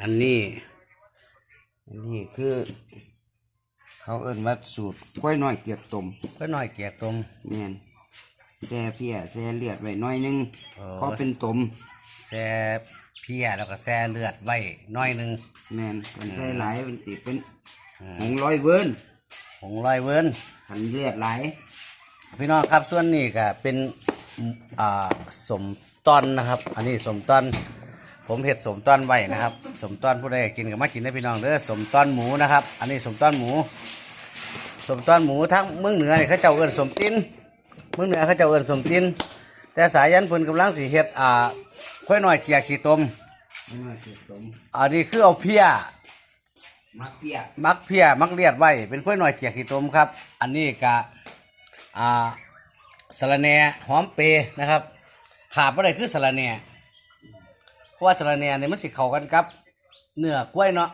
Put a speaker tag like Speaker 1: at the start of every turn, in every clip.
Speaker 1: อันนี้
Speaker 2: อันนี้คือ เขาเอิ้นว่าสูตรกล้วยน้อยเกียบต้ม
Speaker 1: ก็น้อยเกียกตม
Speaker 2: แม่นแซ่เพียแซ่เลือดไว้หน้อยหนึง
Speaker 1: โอ้
Speaker 2: เพราะเป็นต้ม
Speaker 1: แซ่เพียแล้วก็แซ่เลือดไว้น้อยหนึง
Speaker 2: แม่นมันใส่หลายมันสิเป็นหงร้อยเวิร์น
Speaker 1: ผงลอยเวิร์น
Speaker 2: หันเลือดหลาย
Speaker 1: พี่น้องครับส่วนนี้ก็เป็นอ่าสมต้อนนะครับ อันนี้สมต้อน ผมเห็ดสมต้อนไว้นะครับ สมต้อนผู้ใดอยากกินก็มากินได้พี่น้องเด้อสมต้อนหมูนะครับ อันนี้สมต้อนหมู สมต้อนหมูทั้งเมืองเหนือเนี่ยเขาเจ้าเอิ้นสมตินเมืองเหนือเขาเจ้าเอิ้นสมตินแต่สายันเพิ่นกำลังสิเฮ็ดอ่าค่อยน้อยเกียกขี้ตม
Speaker 2: กล้วยน้อยเกียบต้ม
Speaker 1: อันนี้คือเอาเพีย
Speaker 2: มักเพีย
Speaker 1: มักเพียมักเลียดไว้เป็นค่อยน้อยเกียกขี้ตมครับ อันนี้กะอ่าสะระแหน่หอมเปรย์นะครับขาดบ่ได้คือสะระแหน่ เพราะว่าสะระแหน่เนี่ยมันสิเข้ากันกับ เนื้อกล้วยเนาะ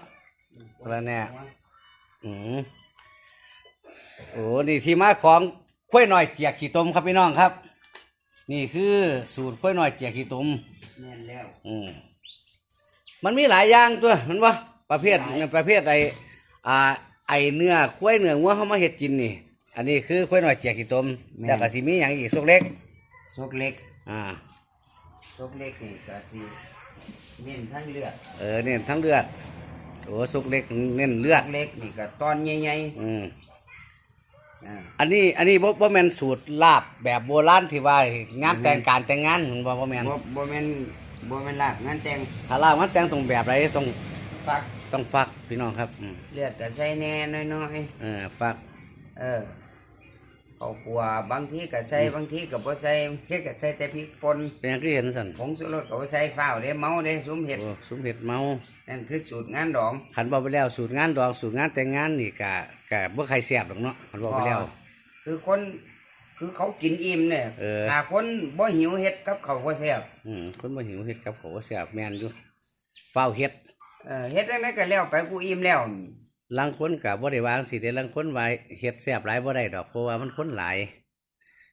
Speaker 1: สะระแหน่อืมโอ้นี่ที่มาของค่อยน้อยเกียกขี้ตมครับพี่น้องครับ นี่คือสูตรค่อยน้อยเกียกขี้ตม
Speaker 2: แม่นแล้ว
Speaker 1: อืมมันมีหลายอย่างตัวมันว่าประเภทประเภทไออ่าไอเนื้อควายเนื้องัวเขามาเฮ็ดกินนี่ อันนี้คือควายหน่อยเจียกิตมแล้วก็สิมีอย่างอีกสุกเล็ก
Speaker 2: ซกเล็ก
Speaker 1: อ่า
Speaker 2: ซกเล็กนี่ก็สิ เน้นทั้งเลือด
Speaker 1: เออเนี่ยทั้งเลือดโอ้สุกเล็กเน้นเลือ
Speaker 2: ซ
Speaker 1: ด
Speaker 2: กเล็กนี่ก็ตอนใหญ่
Speaker 1: อืม
Speaker 2: ๆอ่า
Speaker 1: อันนี้อันนี้บ่บ่แม่นสูตรลาบแบบโบราณที่ว่างานแต่งการแต่งงานมันบ่บ่แม่น
Speaker 2: บ่บ่แม่นบ่แม่นลาบงานแต่ง
Speaker 1: ถ้าลาบมันแต่งตรงแบบไรต้อง
Speaker 2: ฟัก
Speaker 1: ต้องฟักพี่น้องครับอืม
Speaker 2: เลือดก็ใส่แหน่น้อย
Speaker 1: เออฟัก
Speaker 2: ๆเออ ข้าวคั่วบางทีก็ใส่บางทีก็บ่ใส่บางทีก็ใส่แต่พริกป่น
Speaker 1: เป็นอย่างที่เห็นสั่น
Speaker 2: ผงชูรสก็บ่ใส่ฟ้าวเด้เมาเด้สุมเห็ด
Speaker 1: โอ้สุมเห็ดเมา
Speaker 2: นั่นคือสูตรงานดอง
Speaker 1: ขันบอกไปแล้วสูตรงานดอกสูตรงานแต่งงานนี่กะกะบ่ใครแซ่บหรอกเนาะขันบอกไปแล้ว
Speaker 2: คือคนคือเขากินอิ่มเนี่ย
Speaker 1: เออ
Speaker 2: ถ้าคนบ่หิวเฮ็ดกับเขาวบ่แซ่บ
Speaker 1: อืมคนบ่หิวเฮ็ดกับเขาวบ่แซ่บแม่นอยู่เฝ้าวเฮ็ด
Speaker 2: เออเฮ็ดจังไดก็แล้วไปกูอิ่มแล้ว
Speaker 1: ลางคนกะบ่ได้วางสิเด้ลางคนว่าเฮ็ดแซ่บหลายบ่ได้ดอกเพราะว่ามันคนหลาย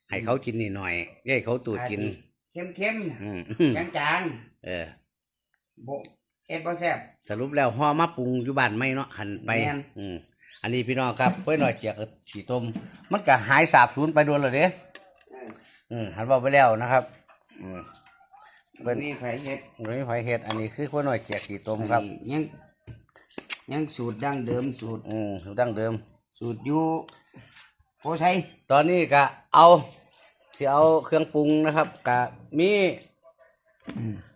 Speaker 1: ให้เขากินนิดหน่อยอย่าให้เขาตูดกิน
Speaker 2: เข้มเข้ม
Speaker 1: อืม
Speaker 2: ๆจาง
Speaker 1: เออ
Speaker 2: ๆบ่เฮ็ดบ่แซ่บ
Speaker 1: สรุปแล้วห่อมาปรุงอยู่บ้านไม่เนาะหันไป
Speaker 2: แม่น
Speaker 1: อืมอันนี้พี่น้องครับค่อยหน่อยเจียกกับฉีต้มมันก็หายสาบสูญไปโดนแล้วเด้
Speaker 2: เออ
Speaker 1: อืมหันบอกไปแล้วนะครับ อืม
Speaker 2: บ่มีไผเฮ็ด
Speaker 1: ไม่มีไผเฮ็ด อันนี้คือค่อยหน่อยเจียกฉีต้มครับ
Speaker 2: อันนี้ยัง ยังสูตรดั้งเดิมสูตร
Speaker 1: อืมสูตรดั้งเดิม
Speaker 2: สูตรอยู่โพชัย
Speaker 1: ตอนนี้ก็เอาสิเอาเครื่องปรุงนะครับก็มี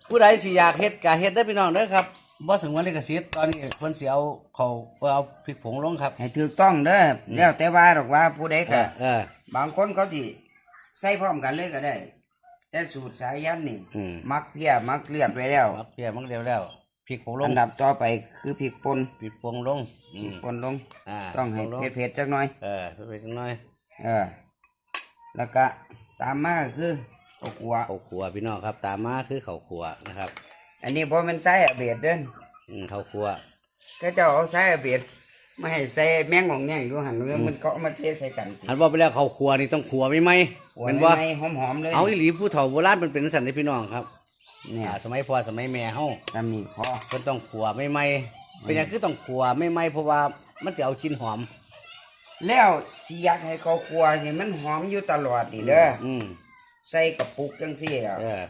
Speaker 1: ผู้ใดสิอยากเฮ็ดก็เฮ็ดได้อพี่น้องเด้อครับบ่สงวนลิขสิทธิ์ตอนนี้เพิ่นสิเอาเขาเอาพริกผงลงครับ
Speaker 2: ให้ถูกต้องเด้ออแล้วแต่ว่าดอกว่าผู้ใด
Speaker 1: เอ
Speaker 2: ก็
Speaker 1: อเออบา
Speaker 2: งคนเขาสิใส่พร้อมกันเลยก็ได้ แต่สูตรสายันนี่
Speaker 1: อืม
Speaker 2: มักเพียมักเลือดไว้แล้ว
Speaker 1: ครับเพียมันเร็วแล้ว พริกผงล
Speaker 2: อั
Speaker 1: ง
Speaker 2: นดับต่อไปคือพริกป่น
Speaker 1: พริกผงลงอืม
Speaker 2: ป่นลง
Speaker 1: อ่า
Speaker 2: ต้องให้
Speaker 1: ผลง
Speaker 2: เผ็ดๆจักหน่อย
Speaker 1: เออเผ็ดๆหน่อย
Speaker 2: เออ แล้วก็ตามมาก็คือข้าวคั่ว
Speaker 1: ข้าวขัวพี่น้องครับ ตามมาคือข้าวขัวนะครับ
Speaker 2: อันนี้บ่แมันใส่อาเบียดเด้น
Speaker 1: อืมข้าวขัว
Speaker 2: ก็เจ้าเอาใส่อาเบียดไม่ให้ใส่แมงของแง่งอยู่หันเรื่องมันก็เอามาเทใส่กัน
Speaker 1: อันว่าไปแล้วข้าวขัวนี่ต้องขัวไม่ไหม
Speaker 2: หัว
Speaker 1: เป็น
Speaker 2: ใน
Speaker 1: บ่
Speaker 2: หอมๆเลย
Speaker 1: เอาอีหลีผู้เฒ่าโบราณมันเป็นสันนิพี่น้องครับ
Speaker 2: เนี่ย
Speaker 1: อ่าสมัยพ่อสมัยแม่เฮา
Speaker 2: ตามนี้พอ
Speaker 1: เพิ่นต้องขัวไม่ไหมเป็นหยังคือต้องขัวไม่ไหมเพราะว่ามันจะเอากลินหอม
Speaker 2: แล้วสิอยากให้ข้าวคั่วให้มันหอมอยู่ตลอดนี่เด้ออ
Speaker 1: อืม
Speaker 2: ใส่กระปุกจังซี่อะ
Speaker 1: เออ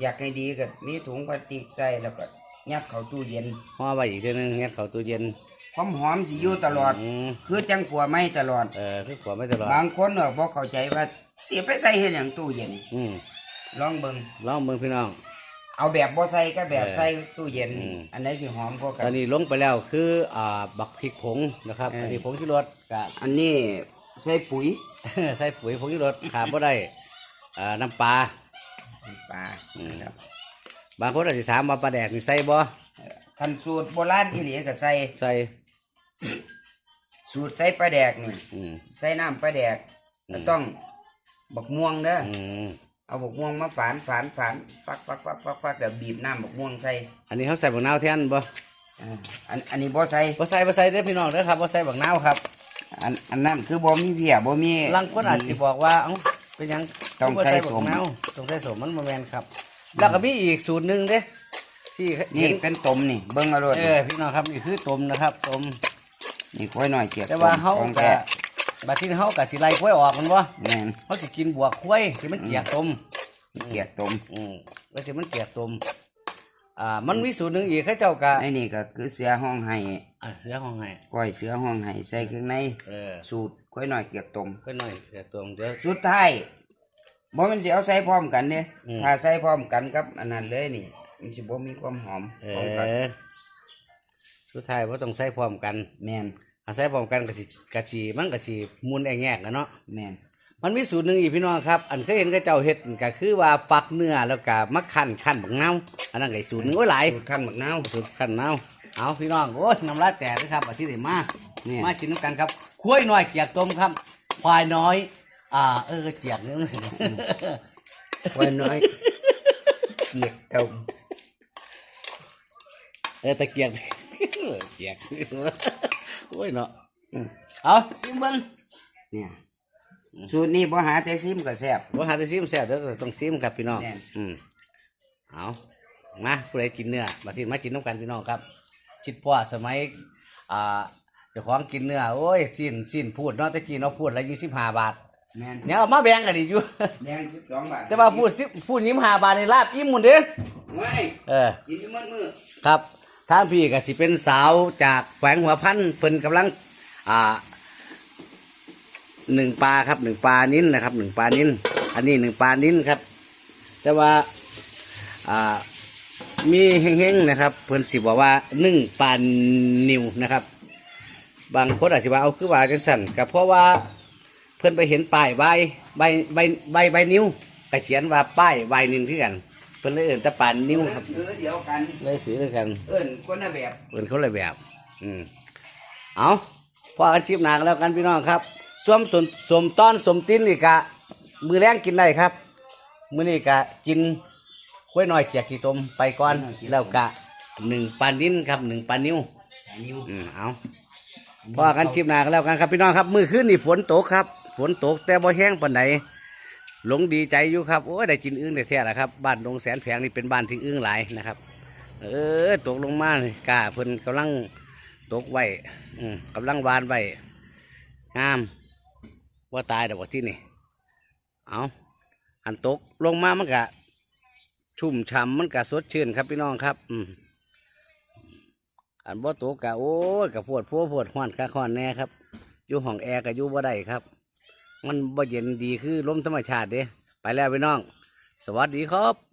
Speaker 2: อยากให้ดีก็มีถุงพลาสติกใส่แล้วก็ยัดเข้าตู้เย็น
Speaker 1: ห่อไว้อีกเทีนึงยัดเข้าตู้เย็น
Speaker 2: หอมหอมๆสิอยู่ตลอด
Speaker 1: อืม
Speaker 2: คือจังขัวไม่ตลอด
Speaker 1: เออคือขัวไม่ตลอด
Speaker 2: บางคนก็บ่เข้าใจว่าเสียไปใส่เฮ็ดหยังตู้เย็น
Speaker 1: อืม
Speaker 2: ลองเบิ่ง
Speaker 1: ลองเบิ่งพี่น้อง
Speaker 2: เอาแบบบ่ใส่ก็แบบ
Speaker 1: เออ
Speaker 2: ใส่ตู้เย็นนี่
Speaker 1: อืม
Speaker 2: อันไหนสิหอมกว่ากั
Speaker 1: ตอนน นี้ลงไปแล้วคืออ่าบักพริกผงนะครับ
Speaker 2: เอออั
Speaker 1: อันนี้ผงชูรสกับ
Speaker 2: อันนี้ใส่ปุ๋ย
Speaker 1: ใส่ปุ๋ยผงชูรสขาดบ่ได้อ่าน้ำปลา
Speaker 2: ปลา
Speaker 1: อืม
Speaker 2: นะครับ
Speaker 1: บางคนอาจจะถามว่าปลาแดกนี่ใส่บ่
Speaker 2: คันสูตรโบราณอีหลีก็ใส่
Speaker 1: ใส่
Speaker 2: สูตรใส่ปลาแดกนี่
Speaker 1: อืม
Speaker 2: ใส่น้ำปลาแดก
Speaker 1: อืม
Speaker 2: ก็ต้องบักม่วงเด้ออ
Speaker 1: อืม
Speaker 2: เอาบักม่วงมาฝานฝานฝานฟักฟักฟักฟักฟักแล้วบีบน้ำบักม่วงใส่
Speaker 1: อันนี้เขาใส่บักนาวแทนบ่
Speaker 2: อ่าอันอันนี้บ่ใส่
Speaker 1: บ่ใส่บ่ใส่เด้อพี่น้องเด้อครับบ่ใส่บักนาวครับ
Speaker 2: อันอันนั้นคือบ่มีเพียบ่มี
Speaker 1: ลางคนอาจสิบอกว่าเอ้าเป็นหยัง
Speaker 2: ต้อง
Speaker 1: บ่
Speaker 2: ใส่
Speaker 1: บั
Speaker 2: ส
Speaker 1: ก
Speaker 2: ม
Speaker 1: นาวต้องใส่สมมันบ่แม่นครับ แล้วก็มีอีกสูตรหนึงเด้ที่
Speaker 2: นี่
Speaker 1: เห็น
Speaker 2: เป็นตมนี่เบิ่งเอาโลด
Speaker 1: เออพี่น้องครับนี่คือตมนะครับตม
Speaker 2: นี่ค่อยหน่อยเกียก
Speaker 1: แต่ว่า
Speaker 2: ตม
Speaker 1: เฮา
Speaker 2: ของ
Speaker 1: กะ
Speaker 2: แท้
Speaker 1: บัดที่เฮากะสิไล่กล้วยออกมันบ่
Speaker 2: แม่น
Speaker 1: เฮาสิกินบวกกล้วยที่มันเกียกตม
Speaker 2: เกียกตม
Speaker 1: อืมแล้วที่มันเกียกตมอ่ามันมีสูตรหนึงอีกเขาเจ้ากะ
Speaker 2: ไอ้นี่ก็คือเสือห้องไห้
Speaker 1: อะเสือของให้
Speaker 2: ก้อยเสือห้องไห้ใส่เครื่องใน
Speaker 1: เออ
Speaker 2: สูตรค่อยหน่อยเกียกตม
Speaker 1: ก็หน่อยเกียกตมเดี๋ยว
Speaker 2: สุดท้ายบ่มันสิเอาใส่พร้อมกันเด้
Speaker 1: อืม
Speaker 2: ถ้าใส่พร้อมกันกับอันนั้นเลยนี่ มันสิบ่มีความหอม
Speaker 1: เอ
Speaker 2: ของกัน
Speaker 1: อสุดท้ายบ่ต้องใส่พร้อมกัน
Speaker 2: แม่น
Speaker 1: ถ้าใส่พร้อมกันก็สิกะสิมันก็สิมุนแองแงกกันเนาะ
Speaker 2: แม่น
Speaker 1: มันมีสูตรหนึ่งอีกพี่น้องครับ อันเคยเห็นกับเจ้าเฮ็ดก็คือว่าฟักเนื้อแล้วก็มะขันขันบักนาวอันนั้นก็อีกสูตรหนึงโอ้ยหลาย
Speaker 2: สูตรขั้นบักนาว
Speaker 1: สูตรขันนาวเอาพี่น้องโอ้ยน้ำลายแตกเลยครับอาทิตย์นี้มา
Speaker 2: เนี่ย
Speaker 1: มากินน้ำกันครับคุ้ยน้อยเกียกต้มครับควายน้อย อ่า เออเจียกนี่มัน
Speaker 2: ค่อยน้อย เกียกตม
Speaker 1: เออตะเกียกเกียก โอ้ยเนาะอืมเอาซิมเบิ้ง
Speaker 2: เนี่ยสูตรนี้บ่หาแต่ซิมก็แซ่บ
Speaker 1: ว่าหาได้ซิมแซ่บเด้อต้องซิมครับพี่น้อง
Speaker 2: แน่น
Speaker 1: อืมเอามาผู้ใดกินเนื้อมาที่มากินน้ำกันพี่น้องครับคิดว่าสมัยอ่าเจ้าของกินเนื้อโอ้ยสิ้นสิ้นพูดเนาะตะกี้เนาะพูดละยี่สิบห้าบาท
Speaker 2: แม่น
Speaker 1: เนี่ยเอามาแบ่งกันอีกอยู่
Speaker 2: แดง12บาท
Speaker 1: แต่ว่าพูดสิพูดยิ้มห้าบาทในลาบอิ่มหมดเด้อ
Speaker 2: ไม่
Speaker 1: เออ
Speaker 2: กินอยู่มื้อมื้อ
Speaker 1: ครับ ทางพี่ก็สิเป็นสาวจากแขวงหัวพันเพิ่นกำลังอ่าหนึ่งปลาครับหนึ่งปลานิ้นนะครับหนึ่งปลานิ้นอันนี้หนึ่งปลานิ้นครับ แต่ว่าอ่ามีเฮงๆนะครับเพิ่นสิบอกว่าหนึ่งปลานิวนะครับ บางคนอาจจะว่าเอาคือว่าจังสั่นก็เพราะว่าเพิ่นไปเห็นป้ายใบใบใบใบใบนิ้วก็เขียนว่าป้ายใบนิ้วคือกัน เพิ่นเลยเอิ่นแตะปลานิ้วครับ
Speaker 2: เออเดียวกัน
Speaker 1: เลยถือด้วยกัน
Speaker 2: เอิ้นคนละแบบ
Speaker 1: เป็นคนละแบบ อืม เอาพอกันชิบหนักแล้วกันพี่น้องครับสวมสมสมต้อนสมติ้นนี่กะ มือแรงกินได้ครับ มือนี่กะกินข้วยน้อยเกียกขี้ตมไปก่อน แล้วกะหนึ่งปลานิ้นครับหนึ่งปลานิ้ว
Speaker 2: นิ้ว
Speaker 1: อืมเอาพอกันชิบหนักแล้วกันครับพี่น้องครับ มือขึ้นนี่ฝนตกครับ ฝนตกแต่บ่แห้งปานใด หลงดีใจอยู่ครับโอ้ยได้กินอึ้งได้แท้ละครับบ้านดงแสนแผงนี่เป็นบ้านที่อึ้งหลายนะครับ เออตกลงมานี่กาเพิ่นกำลังตกไว้อืมกำลังวานไว้งามว่าตายดอกว่าที่นี่เอาอันตกลงมามันกะชุ่มฉ่ำมันกะสดชื่นครับพี่น้องครับ อืมอันบ่ตกกะโอ้ยกะปวดพัวปวดห้อนกะห้อนแน่ครับอยู่ห้องแอร์กะอยู่บ่ได้ครับ มันบ่เย็นดีคือลมธรรมชาติเด้ไปแล้วพี่น้อง สวัสดีครับ